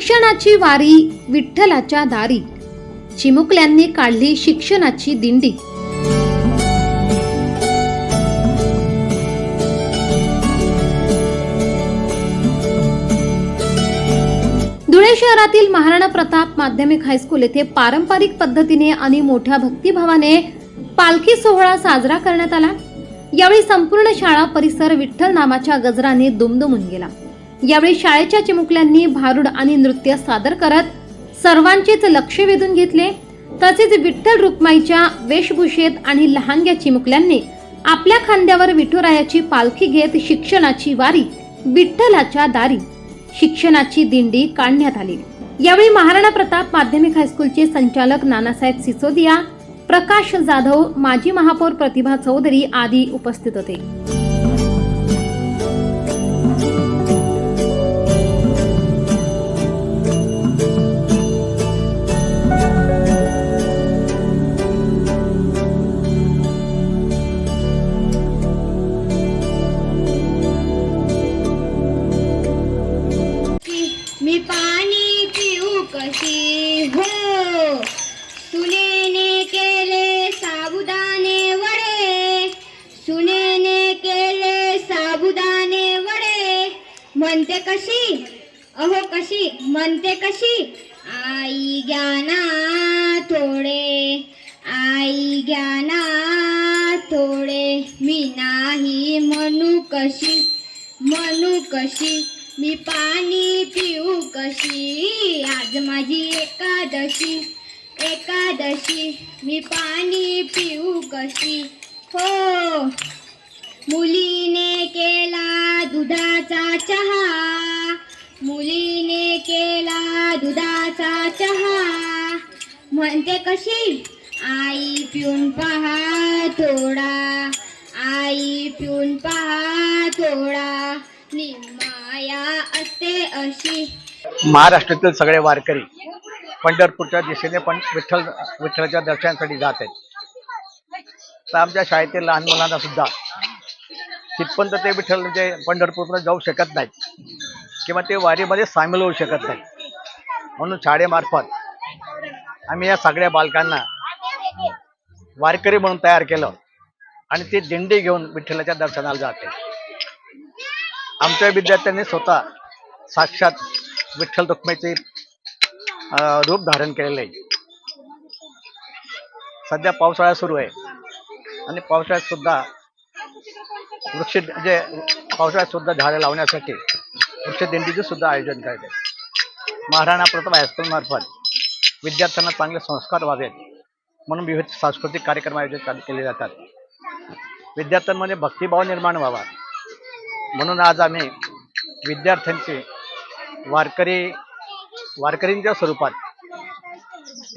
शिक्षणाची वारी विठ्ठलाच्या दारी. चिमुकल्यांनी काढली शिक्षणाची दिंडी. धुळे शहरातील महाराणा प्रताप माध्यमिक हायस्कूल येथे पारंपरिक पद्धतीने आणि मोठ्या भक्तिभावाने पालखी सोहळा साजरा करण्यात आला. यावेळी संपूर्ण शाळा परिसर विठ्ठल नामाच्या गजराने दुमदुमून गेला. यावेळी शाळेच्या चिमुकल्यांनी भारुड आणि नृत्य सादर करत सर्वांचेच लक्ष वेधून घेतले. तसेच विठ्ठल रुक्माईच्या वेशभूषेत आणि लहानग्या चिमुकल्यांनी आपल्या खांद्यावर विठुरायाची पालखी घेत शिक्षणाची वारी विठ्ठलाच्या दारी शिक्षणाची दिंडी काढण्यात आली. यावेळी महाराणा प्रताप माध्यमिक हायस्कूलचे संचालक नानासाहेब सिसोदिया प्रकाश जाधव माजी महापौर प्रतिभा चौधरी आदी उपस्थित होते. म्हणते कशी? अहो कशी? म्हणते कशी? आई ज्ञाना थोडे. आई ज्ञाना थोडे. मी नाही म्हणू कशी. म्हणू कशी? मी पाणी पिऊ कशी? आज माझी एकादशी. एकादशी. मी पाणी पिऊ कशी? हो. मुलीने केला दुधाचा चहा. मुलीने केला दुधाचा चहा. म्हणते कशी? आई पिऊन पहा थोडा. आई पिऊन पहा थोडा. निमाया असते अशी. महाराष्ट्रातील सगळे वारकरी पंढरपूरच्या दिशेने पण विठ्ठल विठ्ठलाच्या दर्शनासाठी जात आहेत. तर आमच्या शाळेतील लहान मुलांना सुद्धा तिथपर्यंत ते विठ्ठल म्हणजे पंढरपूरला जाऊ शकत नाहीत. किंवा ते वारीमध्ये सामील होऊ शकत नाही म्हणून शाळेमार्फत आम्ही या सगळ्या बालकांना वारकरी म्हणून तयार केलं आणि ते दिंडी घेऊन विठ्ठलाच्या दर्शनाला जाते. आमच्या विद्यार्थ्यांनी स्वतः साक्षात विठ्ठल रुक्माईचे रूप धारण केलेलं आहे. सध्या पावसाळा सुरू आहे आणि पावसाळ्यात सुद्धा वृक्ष म्हणजे पावसाळ्यात सुद्धा झाडे लावण्यासाठी वृक्षदिंडीचे सुद्धा आयोजन करते महाराणा प्रताप हायस्कूलमार्फत विद्यार्थ्यांना चांगले संस्कार व्हावेत म्हणून विविध सांस्कृतिक कार्यक्रम आयोजित केले जातात. विद्यार्थ्यांमध्ये भक्तिभाव निर्माण व्हावा म्हणून आज आम्ही विद्यार्थ्यांची वारकरी वारकरींच्या स्वरूपात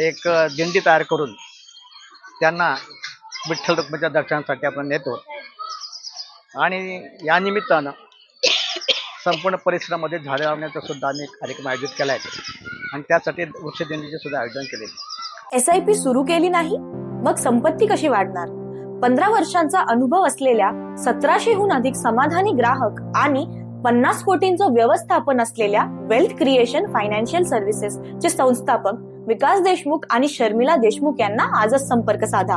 एक दिंडी तयार करून त्यांना विठ्ठल रुक्माच्या दर्शनासाठी आपण नेतो. आणि या निमित्तानं संपूर्ण परिसरामध्ये झाडे लावण्याचा सुद्धा आम्ही कार्यक्रम आयोजित केला आहे. आणि त्यासाठी वृक्षदिंडीचे सुद्धा आयोजन केले एस आय पी सुरू केली नाही मग संपत्ती कशी वाढणार? पंधरा वर्षांचा अनुभव असलेल्या सतराशेहून अधिक समाधानी ग्राहक आणि पन्नास कोटींचं व्यवस्थापन असलेल्या वेल्थ क्रिएशन फायनान्शियल सर्व्हिसेस चे संस्थापक विकास देशमुख आणि शर्मिला देशमुख यांना आजच संपर्क साधा.